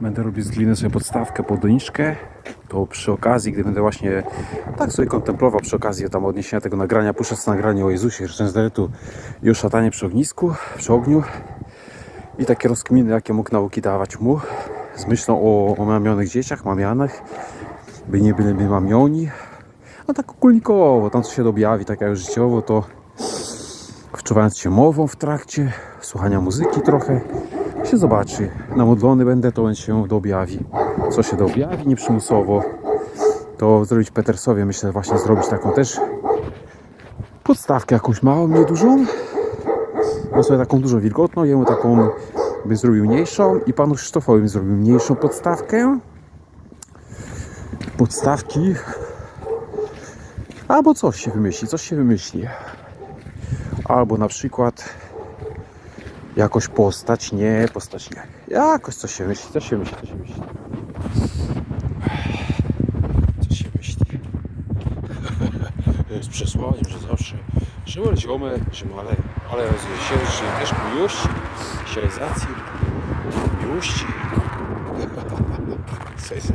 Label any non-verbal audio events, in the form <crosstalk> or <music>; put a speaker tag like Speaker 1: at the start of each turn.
Speaker 1: Będę robił z gliny sobie podstawkę pod doniczkę. To przy okazji, gdy będę właśnie tak sobie kontemplował przy okazji tam odniesienia tego nagrania, puszczę nagranie o Jezusie z Nazaretu i o szatanie przy ognisku, przy ogniu. I takie rozkminy, jakie mógł nauki dawać mu. Z myślą o omamionych dzieciach, mamianych, by nie byli by mamioni. A tak ogólnikowo, tam co się objawi, tak jak życiowo, to wczuwając się mową w trakcie, słuchania muzyki trochę, się zobaczy. Namodlony będę, to on się doobjawi. Co się doobjawi, nieprzymusowo. To zrobić Petersowie, myślę właśnie zrobić taką też podstawkę jakąś małą, niedużą. Bo sobie taką dużo wilgotną, jemu taką bym zrobił mniejszą i panu Krzysztofowi bym zrobił mniejszą podstawkę. Podstawki. Albo coś się wymyśli, coś się wymyśli. Albo na przykład Jakoś postać? Nie, postać nie. Jakoś co się myśli, co się myśli, co się myśli. Co się myśli? <laughs> Z przesłaniem, że zawsze Szymon ziomy, Szymale, ale ale się też miłości, realizacji, miłości. <laughs> Co jest